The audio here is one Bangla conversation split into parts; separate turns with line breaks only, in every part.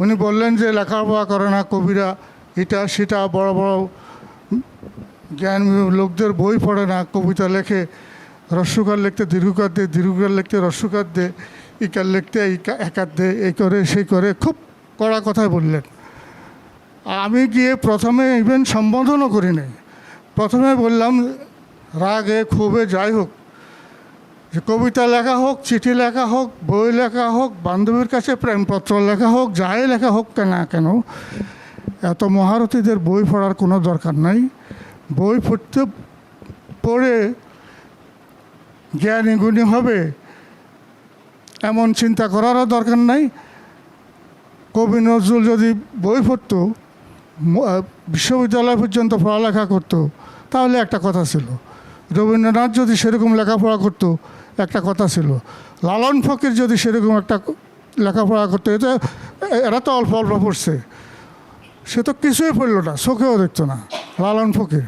উনি বললেন যে লেখাপড়া করে না কবিরা, এটা সেটা বড় বড় জ্ঞান লোকদের বই পড়ে না, কবিতা লেখে রস্যকার লিখতে দীর্ঘকার দে, দীর্ঘকার লিখতে রস্যকার দে ইকার লিখতে একার দে এই করে সেই করে, খুব কড়া কথাই বললেন। আমি গিয়ে প্রথমে ইভেন সম্বোধনও করি নাই প্রথমে বললাম, রাগে ক্ষোভে যাই হোক যে কবিতা লেখা হোক, চিঠি লেখা হোক, বই লেখা হোক, বান্ধবীর কাছে প্রেমপত্র লেখা হোক, যাই লেখা হোক না কেন, এত মহারথীদের বই পড়ার কোনো দরকার নাই। বই পড়তে পড়ে জ্ঞানী গুণী হবে, এমন চিন্তা করারও দরকার নাই। কবি নজরুল যদি বই পড়তো বিশ্ববিদ্যালয় পর্যন্ত পড়ালেখা করতো, তাহলে একটা কথা ছিল, রবীন্দ্রনাথ যদি সেরকম লেখাপড়া করতো একটা কথা ছিল। লালন ফকির যদি সেরকম একটা লেখাপড়া করতে এটা এরা তো অল্প অল্প পড়ছে। সে তো কিছুই পড়ল না, চোখেও দেখতো না, লালন ফকির।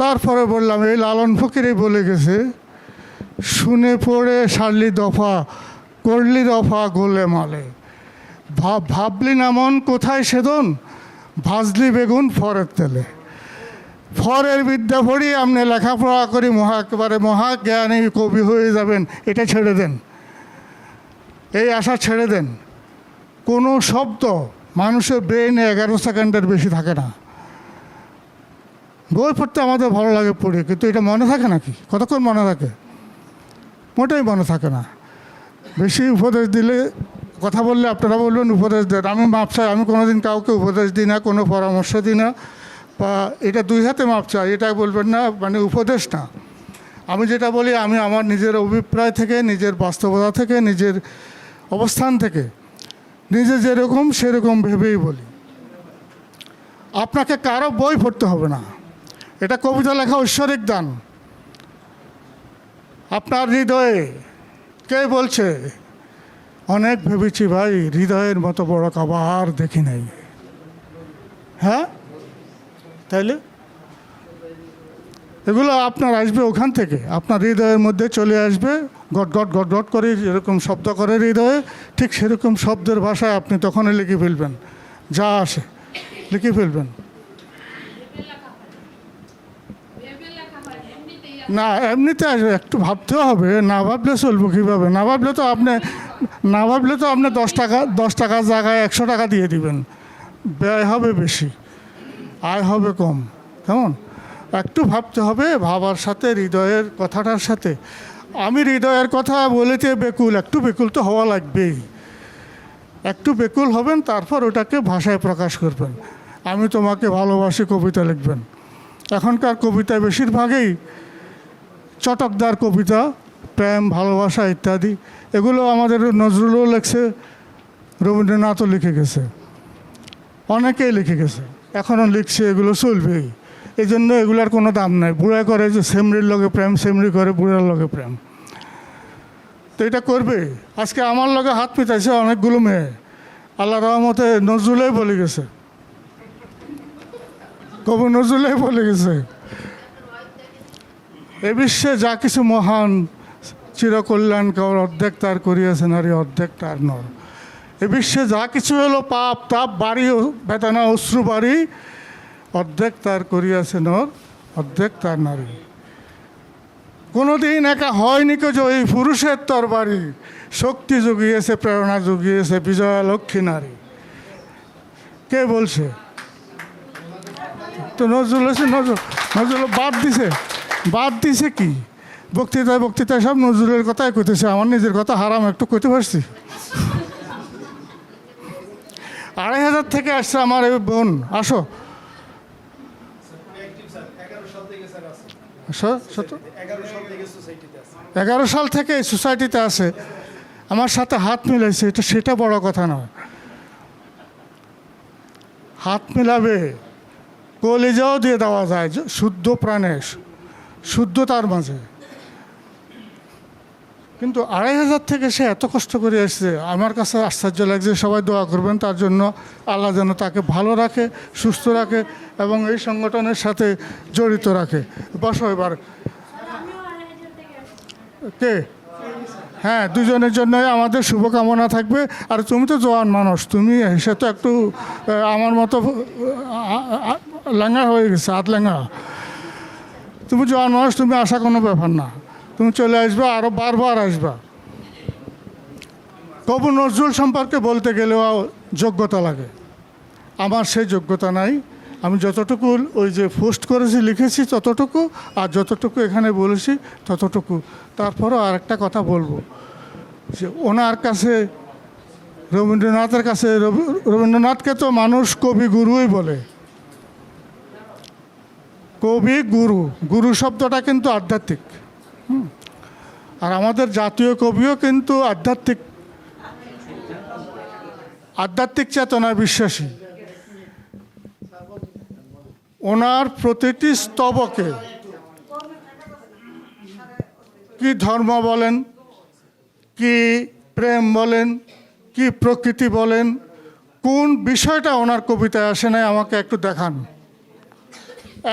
তারপরে বললাম, এই লালন ফকিরই বলে গেছে, শুনে পড়ে সারলি দফা, করলি দফা গোলে মালে। ভাব, ভাবলি না মন কোথায় সেদন, ভাজলি বেগুন ফরের তেলে। ফরের বিদ্যা পড়ি আপনি লেখাপড়া করি, মহা একেবারে মহাজ্ঞানী কবি হয়ে যাবেন, এটা ছেড়ে দেন। এই আশা ছেড়ে দেন। কোনো শব্দ মানুষের ব্রেনে এগারো সেকেন্ডের বেশি থাকে না। বই পড়তে আমাদের ভালো লাগে পড়ি, কিন্তু এটা মনে থাকে নাকি? কতক্ষণ মনে থাকে? মোটেই মনে থাকে না। বেশি উপদেশ দিলে, কথা বললে আপনারা বলবেন, উপদেশ দেন। আমি মাপ চাই আমি কোনোদিন কাউকে উপদেশ দিই না, কোনো পরামর্শ দিই না। বা এটা দুই হাতে মাপ চাই, এটা বলবেন না মানে উপদেশ না। আমি যেটা বলি, আমি আমার নিজের অভিপ্রায় থেকে, নিজের বাস্তবতা থেকে, নিজের অবস্থান থেকে, নিজে যেরকম সেরকম ভেবেই বলি। আপনাকে কারও বই পড়তে হবে না। এটা কবিতা লেখা ঐশ্বরিক দান। আপনার হৃদয়ে কে বলছে, অনেক ভেবেছি ভাই, হৃদয়ের মতো বড় কাবার দেখি নাই। হ্যাঁ? তাইলে? এগুলো আপনার আসবে ওখান থেকে। আপনার হৃদয়ের মধ্যে চলে আসবে, গট গট গট গট করে যেরকম শব্দ করে হৃদয়ে, ঠিক সেরকম শব্দের ভাষায় আপনি তখনই লিখে ফেলবেন। যা আসে, লিখে ফেলবেন। না, এমনিতে আসবে, একটু ভাবতেও হবে, না ভাবলে চলবো কীভাবে? না ভাবলে তো আপনি, না ভাবলে তো আপনি দশ টাকা, দশ টাকার জায়গায় একশো টাকা দিয়ে দিবেন। ব্যয় হবে বেশি। আয় হবে কম। কেমন? একটু ভাবতে হবে, ভাবার সাথে, হৃদয়ের কথাটার সাথে। আমি হৃদয়ের কথা বলেছি, বেকুল, একটু বেকুল তো হওয়া লাগবেই। একটু বেকুল হবেন, তারপর ওটাকে ভাষায় প্রকাশ করবেন। আমি তোমাকে ভালোবাসি, কবিতা লিখবেন। এখনকার কবিতা বেশিরভাগই চটকদার কবিতা, প্রেম, ভালোবাসা ইত্যাদি। এগুলো আমাদের নজরুলও লেখছে, রবীন্দ্রনাথও লিখে গেছে। অনেকেই লিখে গেছে। এখনও লিখছে এগুলো চলবেই। এই জন্য এগুলার কোনো দাম নাই। বুড়া করে যে সেমরির লগে প্রেম, সেমরি করে বুড়ার লগে প্রেম। তো এটা করবে। আজকে আমার লগে হাত পিতাইছে অনেকগুলো মেয়ে। আল্লাহ রহমতে নজরুলেই বলে গেছে। কবি নজরুলেই বলে গেছে। এ বিশ্বে যা কিছু মহান চিরকল্যাণকর অর্ধেক তার করিয়াছে, নারী অর্ধেক তার নর। এ বিশ্বে যা কিছু হলো পাপ, তাপ, বাড়ি, বেদনা, অশ্রু, বাড়ি, অর্ধেক তার করিয়াছে নর অর্ধেক তার নারী। কোনোদিন একা হয়নি কেউ যে এই পুরুষের তরবারি। শক্তি জুগিয়েছে, প্রেরণা জুগিয়েছে, বিজয়া লক্ষ্মী নারী। কে বলছে? তো নজরুল এসে নজরুল নজরুল বাদ দিছে। বাদ দিছে কি? বক্তৃতায় বক্তৃতায় সব নজরুলের কথাই কইতেছে, আমার নিজের কথা হারাম, একটু কইতে পারছি? আড়াই হাজার থেকে আসছে আমার এই বোন। আসো। এগারো সাল থেকে এই সোসাইটিতে আছে। আমার সাথে হাত মিলাইছে, এটা সেটা বড় কথা নয়। হাত মিলাবে, কলিজাও দিয়ে দেওয়া যায় শুদ্ধ প্রাণে শুদ্ধতার মাঝে। কিন্তু আড়াই হাজার থেকে সে এত কষ্ট করে এসছে, আমার কাছে আশ্চর্য লাগছে, সবাই দোয়া করবেন, তার জন্য আল্লাহ যেন তাকে ভালো রাখে, সুস্থ রাখে এবং এই সংগঠনের সাথে জড়িত রাখে। বসো এবার। কে? হ্যাঁ দুজনের জন্যই আমাদের শুভকামনা থাকবে। আর তুমি তো জোয়ান মানুষ, তুমি এসে তো একটু আমার মতো ল্যাঙ্গা হয়ে গেছে, হাত ল্যাঙ্গা তুমি জোয়ান মানুষ, তুমি আসা কোনো ব্যাপার না। তুমি চলে আসবে আরও বারবার আসবা। কবু নজরুল সম্পর্কে বলতে গেলেও যোগ্যতা লাগে। আমার সেই যোগ্যতা নাই। আমি যতটুকু ওই যে পোস্ট করেছি, লিখেছি ততটুকু, আর যতটুকু এখানে বলেছি ততটুকু। তারপরও আর একটা কথা বলব, যে ওনার কাছে, রবীন্দ্রনাথের কাছে, রবি- রবীন্দ্রনাথকে তো মানুষ কবি গুরুই বলে। কবি গুরু গুরু শব্দটা কিন্তু আধ্যাত্মিক। আর আমাদের জাতীয় কবিও কিন্তু আধ্যাত্মিক আধ্যাত্মিক চেতনায় বিশ্বাসী। ওনার প্রতিটি স্তবকে কি ধর্ম বলেন, কি প্রেম বলেন, কি প্রকৃতি বলেন, কোন বিষয়টা ওনার কবিতায় আসে নাই আমাকে একটু দেখান।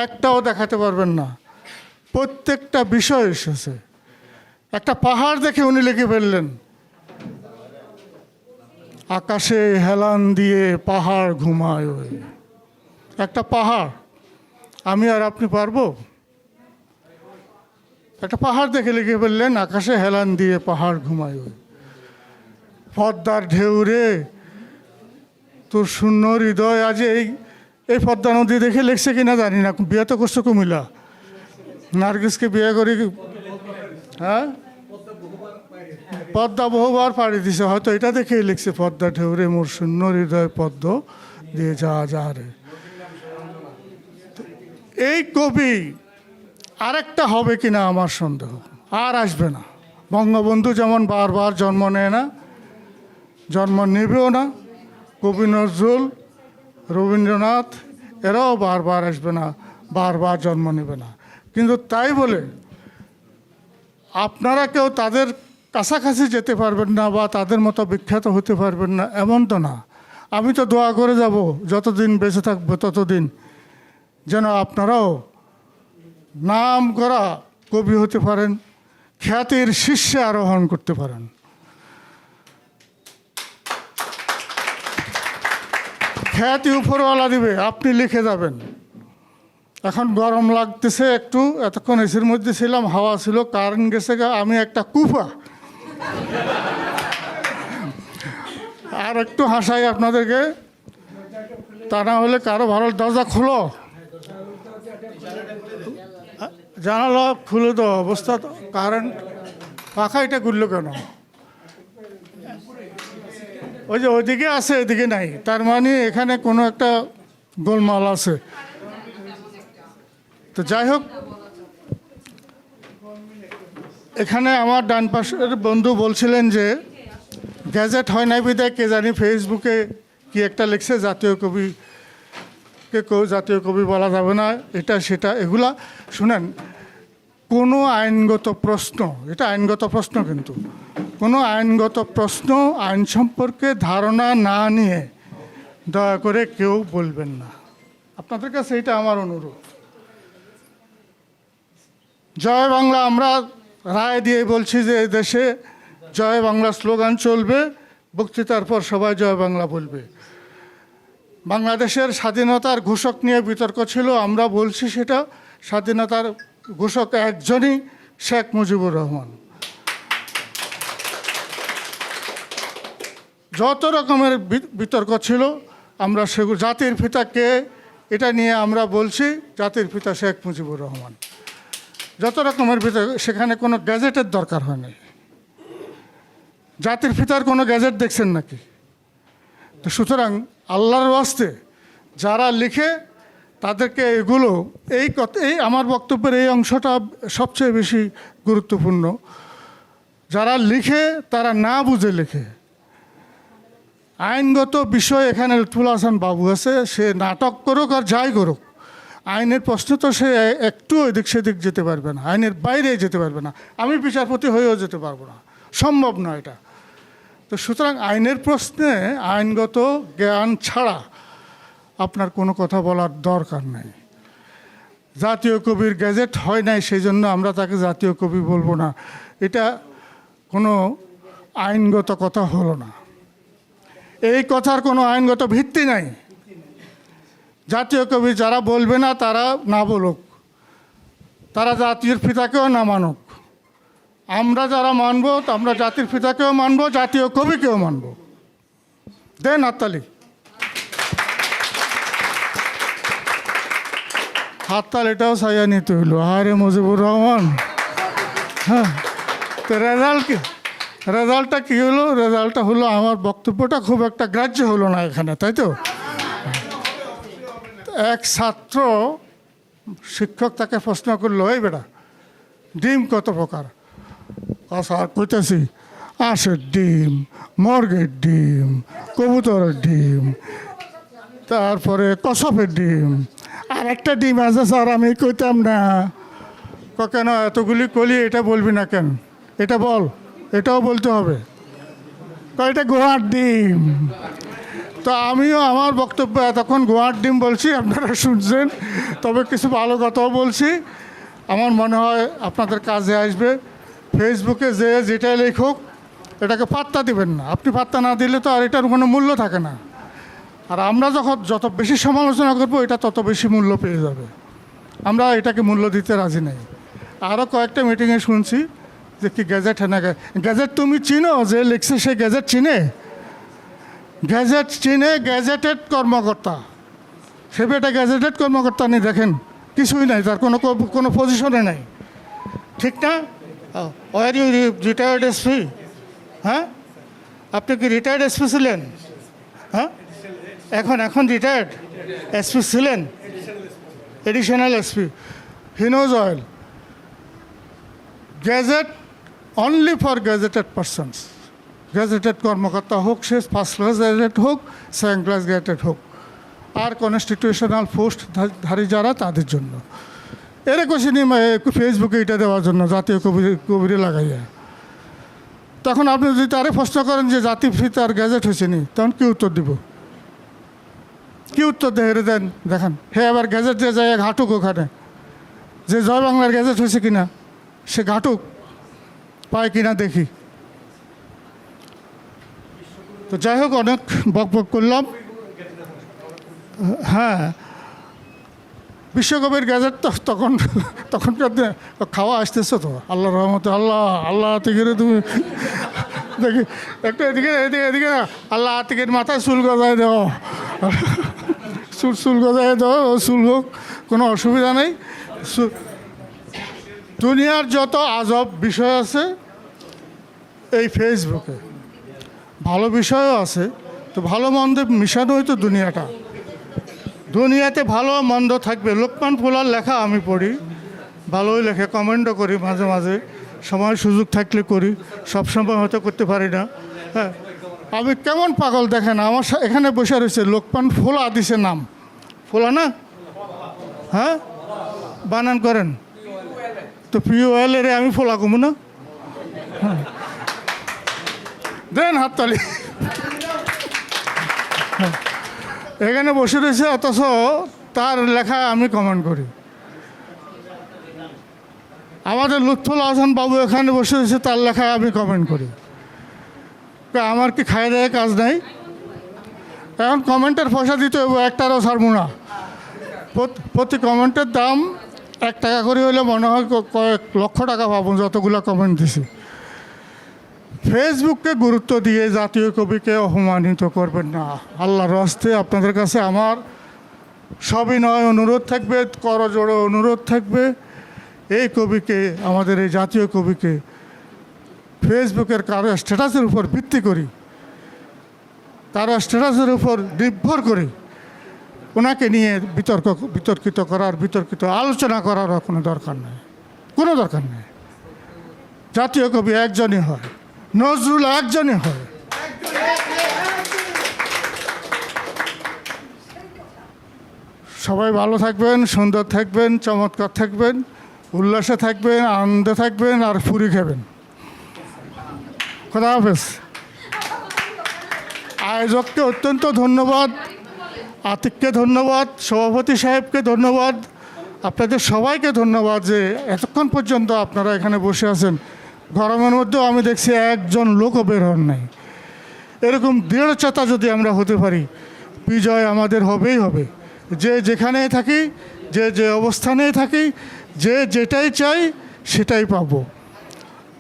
একটাও দেখাতে পারবেন না। প্রত্যেকটা বিষয় এসেছে। একটা পাহাড় দেখে উনি লিখে ফেললেন। আকাশে হেলান দিয়ে পাহাড় ঘুমায় ওই। একটা পাহাড়। আমি আর আপনি পারব? একটা পাহাড় দেখে লিখে ফেললেন, আকাশে হেলান দিয়ে পাহাড় ঘুমায় ওই। পদ্মার ঢেউ রে, তোর শূন্য হৃদয় আজ এই এই পদ্মা নদী দেখে লিখছে কিনা জানি না। বিয়ে তো করছে কুমিল্লা। নার্গিসকে বিয়ে করি হ্যাঁ? পদ্মা বহুবার পাড়ি দিছে। হয়তো এটা দেখেই লিখছে, পদ্মা ঢেউরে মোর শূন্য হৃদয় পদ্ম দিয়ে যা যা রে। এই কবি আরেকটা হবে কিনা আমার সন্দেহ, আর আসবে না। বঙ্গবন্ধু যেমন বারবার জন্ম নেয় না, জন্ম নেবেও না, কবি নজরুল, রবীন্দ্রনাথ, এরাও বারবার আসবে না, বারবার জন্ম নেবে না। কিন্তু তাই বলে আপনারা কেউ তাদের কাছাকাছি যেতে পারবেন না বা তাদের মতো বিখ্যাত হতে পারবেন না, এমন তো না। আমি তো দোয়া করে যাব, যতদিন বেঁচে থাকব ততদিন। যেন আপনারাও নাম করা কবি হতে পারেন, খ্যাতির শীর্ষে আরোহণ করতে পারেন। খ্যাতি উপরওয়ালা দিবে, আপনি লিখে যাবেন। এখন গরম লাগতেছে একটু, এতক্ষণ এসির মধ্যে ছিলাম, হাওয়া ছিল, কারেন্ট গেছে আমি একটা কুফা। আর একটু হাসাই আপনাদেরকে, তা না হলে কারও ভালো দরজা খুলো। জানালা খুলে তো অবস্থা তো, কারেন্ট পাখা এটা ঘুরলো কেন? ওই যে ওইদিকে আছে এদিকে নাই। তার মানে এখানে কোনো একটা গোলমাল আছে। তো যাই হোক, এখানে আমার ডান পাশের বন্ধু বলছিলেন যে, গ্যাজেট হয় নাই বিদায় কে জানি ফেসবুকে কি একটা লিখছে, জাতীয় কবি, কে কেউ জাতীয় কবি বলা যাবে না, এটা সেটা, এগুলা, শুনেন, কোনো আইনগত প্রশ্ন, এটা আইনগত প্রশ্ন কিন্তু, কোনো আইনগত প্রশ্ন, আইন সম্পর্কে ধারণা না নিয়ে দয়া করে কেউ বলবেন না। আপনাদের কাছে এটা আমার অনুরোধ। জয় বাংলা, আমরা রায় দিয়ে বলছি যে এই দেশে জয় বাংলা স্লোগান চলবে, বক্তৃতার পর সবাই জয় বাংলা বলবে। বাংলাদেশের স্বাধীনতার ঘোষক নিয়ে বিতর্ক ছিল, আমরা বলছি সেটা, স্বাধীনতার ঘোষক একজনই শেখ মুজিবুর রহমান। যত রকমের বিতর্ক ছিল, আমরা সেগুলো জাতির পিতা কে, এটা নিয়ে আমরা বলছি, জাতির পিতা শেখ মুজিবুর রহমান। যত রকমের ভিতরে, সেখানে কোনো গ্যাজেটের দরকার হয় নাই। জাতির পিতার কোনো গ্যাজেট দেখছেন নাকি? তো সুতরাং আল্লাহর ওয়াস্তে যারা লিখে, তাদেরকে এগুলো, এই কথা, এই আমার বক্তব্যের এই অংশটা সবচেয়ে বেশি গুরুত্বপূর্ণ। যারা লিখে, তারা না বুঝে লেখে। আইনগত বিষয় এখানে লুৎফুল হাসান বাবু আছে, সে নাটক করুক আর যাই করুক। আইনের প্রশ্ন তো সে একটু এদিক সেদিক যেতে পারবে না, আইনের বাইরে যেতে পারবে না। আমি বিচারপতি হয়েও যেতে পারব না, সম্ভব না এটা। তো সুতরাং আইনের প্রশ্নে আইনগত জ্ঞান ছাড়া আপনার কোনো কথা বলার দরকার নেই। জাতীয় কবির গ্যাজেট হয় নাই সেই জন্য আমরা তাকে জাতীয় কবি বলব না। এটা কোনো আইনগত কথা হলো না। এই কথার কোনো আইনগত ভিত্তি নাই। জাতীয় কবি যারা বলবে না, তারা না বলুক। তারা জাতির পিতাকেও না মানুক। আমরা যারা মানব, আমরা জাতির পিতাকেও মানব, জাতীয় কবিকেও মানব। দেন হাততালি। হাততালিটাও সাইয়া নিতে হইল। আরে মুজিবুর রহমান। হ্যাঁ তো রেজাল্ট কি? রেজাল্টটা কী হলো? রেজাল্টটা হলো, আমার বক্তব্যটা খুব একটা গ্রাহ্য হলো না এখানে, তাই তো? এক ছাত্র শিক্ষক তাকে প্রশ্ন করল, এই বেটা, ডিম কত প্রকার? স্যার, কইতেছি, আঁশের ডিম, মর্গের ডিম, কবুতরের ডিম, তারপরে কসপের ডিম, আর একটা ডিম আছে স্যার, আমি কইতাম না। কেন, এতগুলি কলি, এটা বলবি না কেন? এটা বল, এটাও বলতে হবে। এটা গোয়ার ডিম। তো আমিও আমার বক্তব্য এতক্ষণ গোয়ার ডিম বলছি, আপনারা শুনছেন। তবে কিছু ভালো কথাও বলছি। আমার মনে হয় আপনাদের কাজে আসবে। ফেসবুকে যে যেটাই লেখুক, এটাকে পাত্তা দিবেন না। আপনি পাত্তা না দিলে তো আর এটার কোনো মূল্য থাকে না। আর আমরা যখন যত বেশি সমালোচনা করব, এটা তত বেশি মূল্য পেয়ে যাবে। আমরা এটাকে মূল্য দিতে রাজি নেই। আরও কয়েকটা মিটিংয়ে শুনছি যে কি গ্যাজেট হ্যাঁ গ্যাজেট তুমি চিনো? যে লিখছে সে গ্যাজেট চিনে? গ্যাজেট চিনে গ্যাজেটেড কর্মকর্তা। সে বেটা গ্যাজেটেড কর্মকর্তা নেই, দেখেন, কিছুই নাই, তার কোনো কোনো পজিশনে নাই। ঠিক না? ওয়ার ইউ রিটায়ার্ড এসপি হ্যাঁ? আপনি কি রিটায়ার্ড এসপি ছিলেন? হ্যাঁ? এখন এখন রিটায়ার্ড এসপি ছিলেন? এডিশনাল এসপি হিনোজ oil gazette only for gazetted persons gazetted কর্মকর্তা হোক, সে ফার্স্ট ক্লাস গ্যাজেটেড হোক সেকেন্ড ক্লাস গ্যাজেটেড হোক। আর কনস্টিটিউশনাল পোস্ট ধারী যারা, তাদের জন্য। এর কোশ্চেনই ফেসবুকে এটা দেওয়ার জন্য, জাতীয় কবি কবিরে লাগাইয়া। তখন আপনি যদি তারে প্রশ্ন করেন যে জাতি ফিতার গ্যাজেট হয়েছে নি, তখন কি উত্তর দিব? কী উত্তর দেয় হেরে দেন, দেখান। হে আবার গ্যাজেট দিয়ে যায় ঘাটুক ওখানে। যে জয় বাংলার গ্যাজেট হয়েছে কিনা, সে ঘাটুক। পায় কিনা দেখি। তো যাই হোক, অনেক বক বক করলাম। হ্যাঁ বিশ্বকবির গ্যাজেট তো তখন দিনে খাওয়া আসতেছে তো। আল্লাহ রহমতে, আল্লাহ আল্লাহ থেকে তুমি, দেখি, একটু এদিকে এদিকে এদিকে আল্লাহ থেকে মাথায় চুল গজায় দেও। চুল চুল গজায় দাও, চুল হোক, কোনো অসুবিধা নেই। দুনিয়ার যত আজব বিষয় আছে, এই ফেসবুকে ভালো বিষয়ও আছে, তো ভালো মন্দে মিশানোই তো দুনিয়াটা। দুনিয়াতে ভালো মন্দ থাকবে। লোকমান ফুলার লেখা আমি পড়ি, ভালোই লেখে কমেন্টও করি মাঝে মাঝে। সময় সুযোগ থাকলে করি সব সময় হয়তো করতে পারি না। হ্যাঁ আমি কেমন পাগল দেখেন, আমার এখানে বসে রয়েছে লোকমান ফোলা দিছে নাম। ফোলা না? হ্যাঁ? বানান করেন। তো প্রিয় এর আমি ফোলা কমু না? হ্যাঁ। দেন হাততালি। এখানে বসে রয়েছে, অথচ তার লেখা আমি কমেন্ট করি। আমাদের লুৎফুল আহসান বাবু এখানে বসে রয়েছে, তার লেখা আমি কমেন্ট করি। আমার কি খাই দেয় কাজ নাই? এখন কমেন্টের পয়সা দিতে হবে একটারও ছাড়বো না। প্রতি কমেন্টের দাম এক টাকা করে হলে মনে হয় কয়েক লক্ষ টাকা পাবো, যতগুলো কমেন্ট দিছি। ফেসবুককে গুরুত্ব দিয়ে জাতীয় কবিকে অপমানিত করবেন না। আল্লাহর হস্তে আপনাদের কাছে আমার সবিনয় অনুরোধ থাকবে, করজোড়ে অনুরোধ থাকবে। এই কবিকে, আমাদের এই জাতীয় কবিকে ফেসবুকের কারও স্ট্যাটাসের উপর ভিত্তি করি কারও স্ট্যাটাসের উপর নির্ভর করি ওনাকে নিয়ে বিতর্ক, বিতর্কিত করার, বিতর্কিত আলোচনা করার কোনো দরকার নেই। কোনো দরকার নেই। জাতীয় কবি একজনই হয়। নজরুল একজনই হয়। সবাই ভালো থাকবেন, সুন্দর থাকবেন, চমৎকার থাকবেন, উল্লাসে থাকবেন, আনন্দে থাকবেন, আর ফুরি খাবেন। খোদা হাফেজ। আয়োজককে অত্যন্ত ধন্যবাদ, আতিককে ধন্যবাদ, সভাপতি সাহেবকে ধন্যবাদ। আপনাদের সবাইকে ধন্যবাদ যে এতক্ষণ পর্যন্ত আপনারা এখানে বসে আছেন। গরমের মধ্যেও আমি দেখছি একজন লোকও বের হন নাই। এরকম দৃঢ়চেতা যদি আমরা হতে পারি, বিজয় আমাদের হবেই হবে। যে যেখানে থাকি, যে যে অবস্থানে থাকি, যে যেটাই চাই, সেটাই পাবো।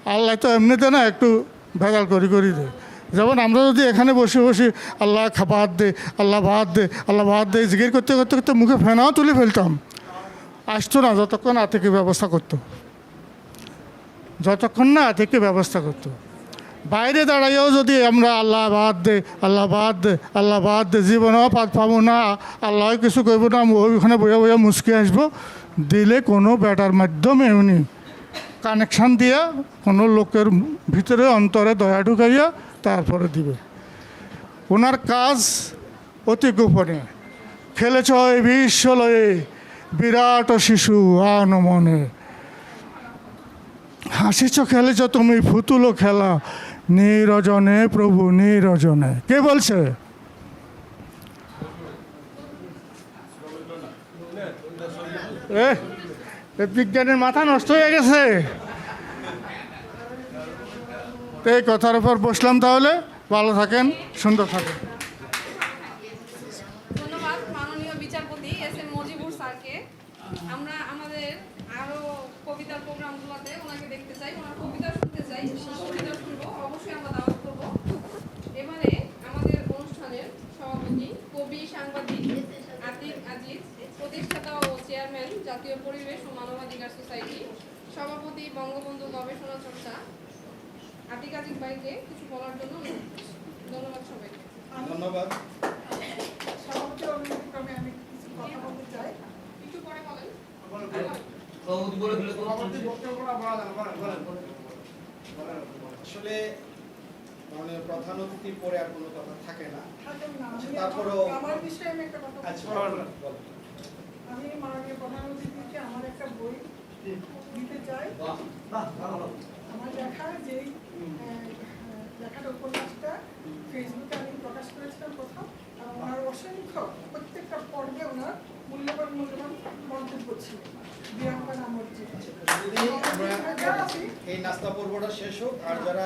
আল্লাহ তো এমনিতে না একটু ভেজাল করি করি দেয়। যেমন আমরা যদি এখানে বসে বসে আল্লাহ খাবার দে, আল্লাহ ভাত দে, আল্লাহ ভাত দে জিজ্ঞেস করতে করতে করতে মুখে ফেনাও তুলে ফেলতাম। আসতো না, যতক্ষণ না থেকে ব্যবস্থা করতো। যতক্ষণ না থেকে ব্যবস্থা করতো। বাইরে দাঁড়াইও যদি আমরা আল্লাহ বাদ দে, আল্লাহ বাদ দে, আল্লাহ বাদ দে, জীবনেও পাত পাবো না, আল্লাহ কিছু করব না ওইখানে বইয়া বইয়া মুসকে আসব, দিলে কোনো ব্যাটার মাধ্যমে উনি কানেকশান দিয়া কোনো লোকের ভিতরে, অন্তরে দয়া ঢুকাইয়া তারপরে দিবে। ওনার কাজ অতি গোপনে খেলেছ এই বিশ্বলয়ে বিরাট শিশু আন মনে হাসিছ খেলেছ তুমি ফুতুলো খেলা। নিরজনে প্রভু, নিরজনে। কে বলছে? বিজ্ঞানের মাথা নষ্ট হয়ে গেছে। তো এই কথার উপর বসলাম তাহলে। ভালো থাকেন, সুন্দর থাকেন
ধন্যবাদ মাননীয় বিচারপতি এস এম মজিবুর স্যারকে আমরা আমাদের আরও কবিতার প্রোগ্রামগুলোতে ওনাকে দেখতে চাই ওনার কবিতা শুনতে চাই কবিতা শুনব অবশ্যই আমরা দাওয়াত করব এবারে আমাদের অনুষ্ঠানের সভাপতি কবি সাংবাদিক আতিক আজিজ প্রতিষ্ঠাতা ও চেয়ারম্যান জাতীয় পরিবেশ ও মানবাধিকার সোসাইটি সভাপতি বঙ্গবন্ধু গবেষণা চর্চা আতিক আজিজ ভাইকে কিছু বলার জন্য ধন্যবাদ সবাইকে।
ধন্যবাদ।
সভাপতি অনুক্রমে আমি কিছু কথা বলতে চাই।
একটু পরে বলেন।
আসলে মানে প্রধান অতিথির পরে আর কোনো কথা থাকে না।
থাকেন না। আমি
তারপরেও-
আমার- আমার বিষয়ে আমি একটা কথা
আচ্ছা।
আমি মাননীয় প্রধান অতিথিকে আমার একটা বই দিতে চাই। আমার লেখা লেখাটা উপন্যাসটা ফেসবুকে আমি প্রকাশ করেছিলাম প্রথম আর ওনার অসংখ্য প্রত্যেকটা পর্বে ওনার মূল্যবান মূল্যবান মন্তব্য ছিল। বিয়াঙ্কা নামর্জি
যদি আমরা এই নাস্তা পর্বটা শেষ হোক আর যারা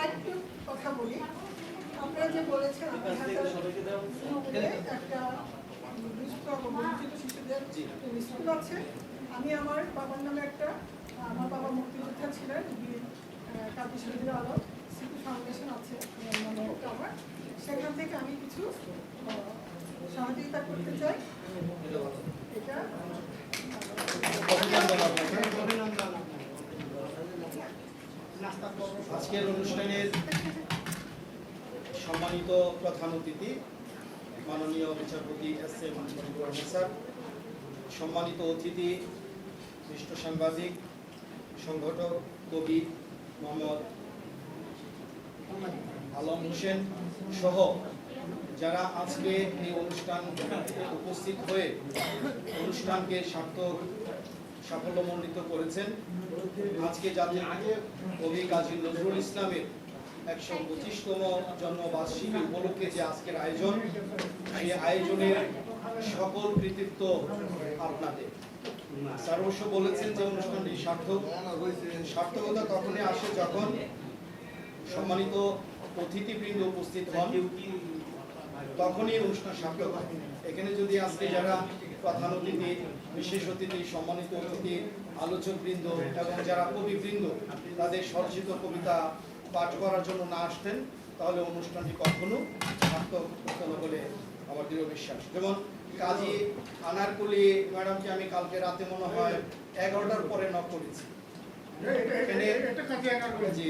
আরেকটু কথা বলি। আপনারা যে বলেছেন একটা নির্দিষ্ট স্কুল আছে আমি আমার বাবার নামে একটা আমার বাবা মুক্তিযোদ্ধা ছিলেন কাজী শহীদুল আলম স্মৃতি ফাউন্ডেশন আছে মানে আমার। সেখান থেকে আমি কিছু সহযোগিতা করতে চাই। এটা।
আজকের অনুষ্ঠানের সম্মানিত প্রধান অতিথি মাননীয় বিচারপতি S M Mujibur Rahman sir. সম্মানিত অতিথি, বিশিষ্ট সাংবাদিক, সংগঠক কবি মোহাম্মদ আলম হোসেন সহ যারা আজকে এই অনুষ্ঠান উপস্থিত হয়ে অনুষ্ঠানকে সার্থক সাফল্যমণ্ডিত করেছেন। আজকে জাতীয় কবি কাজী নজরুল ইসলামের একশো পঁচিশতম জন্মবার্ষিকী উপলক্ষে যে আজকের আয়োজন, সেই আয়োজনের সকল কৃতিত্ব আপনাদের। স্যার অবশ্য বলেছেন যে অনুষ্ঠানটি সার্থক। সার্থকতা তখনই আসে যখন সম্মানিত অতিথিবৃন্দ উপস্থিত হন। তখনই অনুষ্ঠান সার্থক হয়। এখানে যদি আজকে যারা প্রধান অতিথি, বিশেষ অতিথি, সম্মানিত অতিথি আলোচক বৃন্দ এবং যারা কবিবৃন্দ, তাদের সরচিত কবিতা পাঠ করার জন্য না আসতেন, তাহলে অনুষ্ঠানটি কখনো সার্থক হতো না বলে আমার দৃঢ় বিশ্বাস। যেমন কাজী আনারকুলি ম্যাডামকে আমি কালকে রাতে মনে হয় এগারোটার পরে নক করেছি। এখানে জি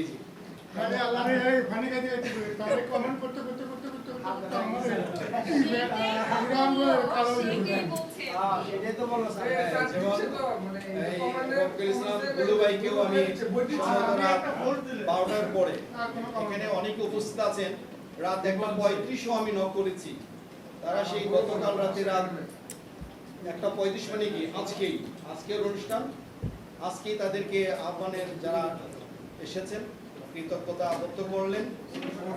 হ্যাঁ, বারোটার পরে। এখানে অনেকে উপস্থিত আছেন। রাত একটা পঁয়ত্রিশও আমি নক করেছি। তারা সেই গতকাল রাতে রাত একটা পঁয়ত্রিশ মানে কি, আজকেই, আজকের অনুষ্ঠান, আজকেই তাদেরকে আহ্বানের যারা এসেছেন, কৃতজ্ঞতা আবদ্ধ করলেন।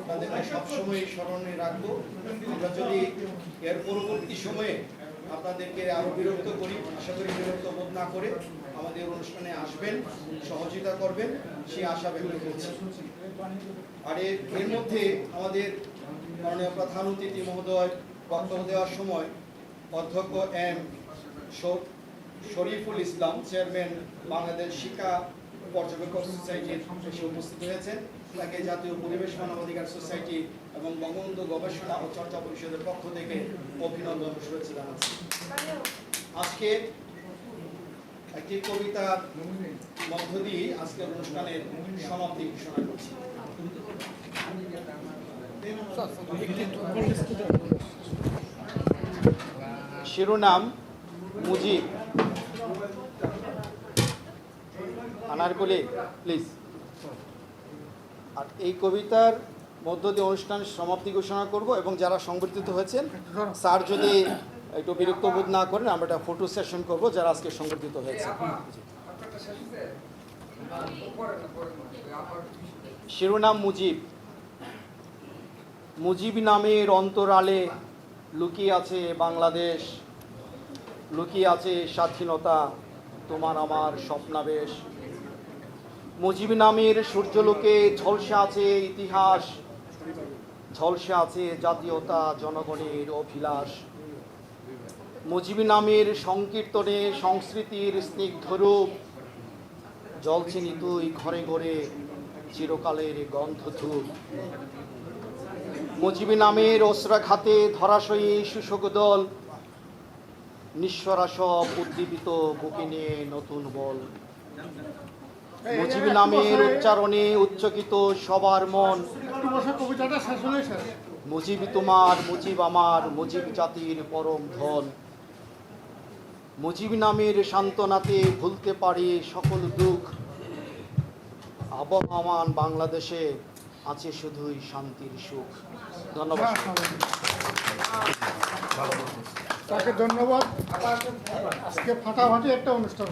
তাদেরকে সবসময় স্মরণে রাখব। আমরা যদি এর পরবর্তী সময়ে আপনাদেরকে আরও বিরক্ত করি, আশা করি বিরক্ত বোধ না করে আমাদের অনুষ্ঠানে আসবেন, সহযোগিতা করবেন, সেই আশা ব্যক্ত করছি। আর এর মধ্যে আমাদের মাননীয় প্রধান অতিথি মহোদয় বক্তব্য দেওয়ার সময় অধ্যক্ষ এম শরীফুল ইসলাম, চেয়ারম্যান বাংলাদেশ শিক্ষা পর্যবেক্ষক সোসাইটির এসে উপস্থিত হয়েছেন। তাকে জাতীয় পরিবেশ মানবাধিকার সোসাইটি এবং বঙ্গবন্ধু গবেষণা ও চর্চা পরিষদের পক্ষ থেকে অভিনন্দন শুভেচ্ছা জানাচ্ছি। আজকে একটি কবিতার মধ্য দিয়ে আজকের অনুষ্ঠানের সমাপ্তি ঘোষণা করছি। শিরোনাম মুজিব। আনারকলি প্লিজ আর এই কবিতার মধ্য দিয়ে অনুষ্ঠান সমাপ্তি ঘোষণা করব এবং যারা সংবর্ধিত হয়েছেন, স্যার যদি একটু বিরক্ত বোধ না করেন, আমরা একটা ফটো সেশন করব, যারা আজকে সংবর্ধিত হয়েছে। শিরোনাম মুজিব। মুজিব নামের অন্তরালে লুকিয়ে আছে বাংলাদেশ। লুকিয়ে আছে স্বাধীনতা, তোমার আমার স্বপ্নাবেশ। মুজিব নামের সূর্যলোকে ঝলসে আছে ইতিহাস, ঝলসে আছে জাতীয়তা জনগণের অভিলাষ। মুজিব নামের সংকীর্তনে সংস্কৃতির স্নিগ্ধরূপ জলছে তুই ঘরে ঘরে চিরকালের গন্ধধূপ। মুজিবি নামের অস্ত্রাঘাতে ধরাশয়ী শুশক দল নিঃস্বরা সব উদ্দীপিত বুকে নিয়ে নতুন বল। মুজিবি নামের উচ্চারণে উচ্চকিত সবার মন। মুজিবি তোমার মুজিব আমার মুজিব জাতির পরম ধন। মুজিব নামের সান্ত্বনাতে ভুলতে পারি সকল দুঃখ। আবহমান বাংলাদেশে আছে শুধুই শান্তির সুখ। ধন্যবাদ।
তাকে ধন্যবাদ। আজকে ফাটাফাটি একটা অনুষ্ঠান।